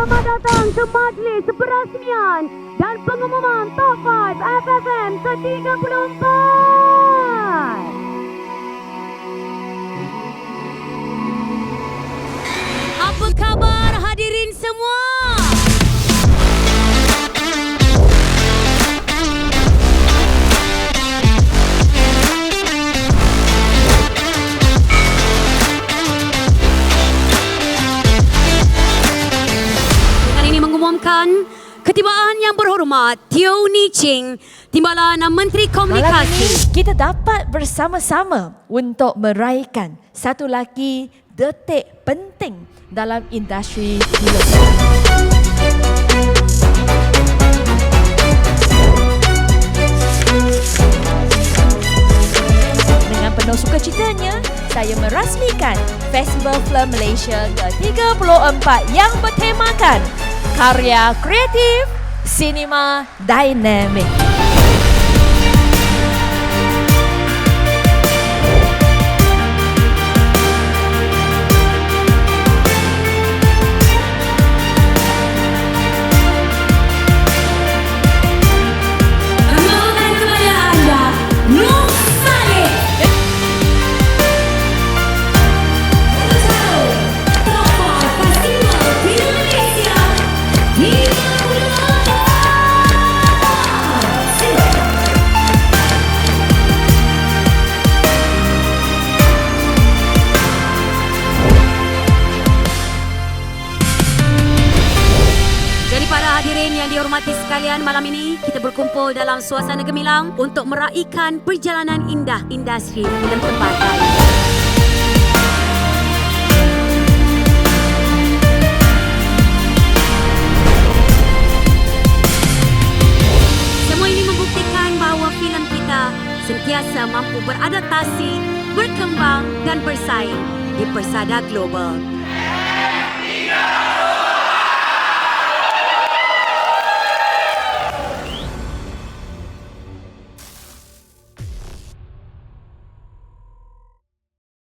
Selamat datang ke majlis perasmian dan pengumuman Top 5 FFM ke-34. Ketibaan yang berhormat Teo Ni Ching, Timbalan Menteri Malam ini Komunikasi. kita dapat bersama-sama untuk meraihkan satu lagi detik penting dalam industri filem. Dengan penuh sukacitanya, saya merasmikan Festival Film Malaysia ke-34 yang bertemakan Karya Creative Cinema Dynamic. Hadirin yang dihormati sekalian malam ini kita berkumpul dalam suasana gemilang untuk meraihkan perjalanan indah industri filem tempatan. Semua ini membuktikan bahawa filem kita sentiasa mampu beradaptasi, berkembang dan bersaing di persada global.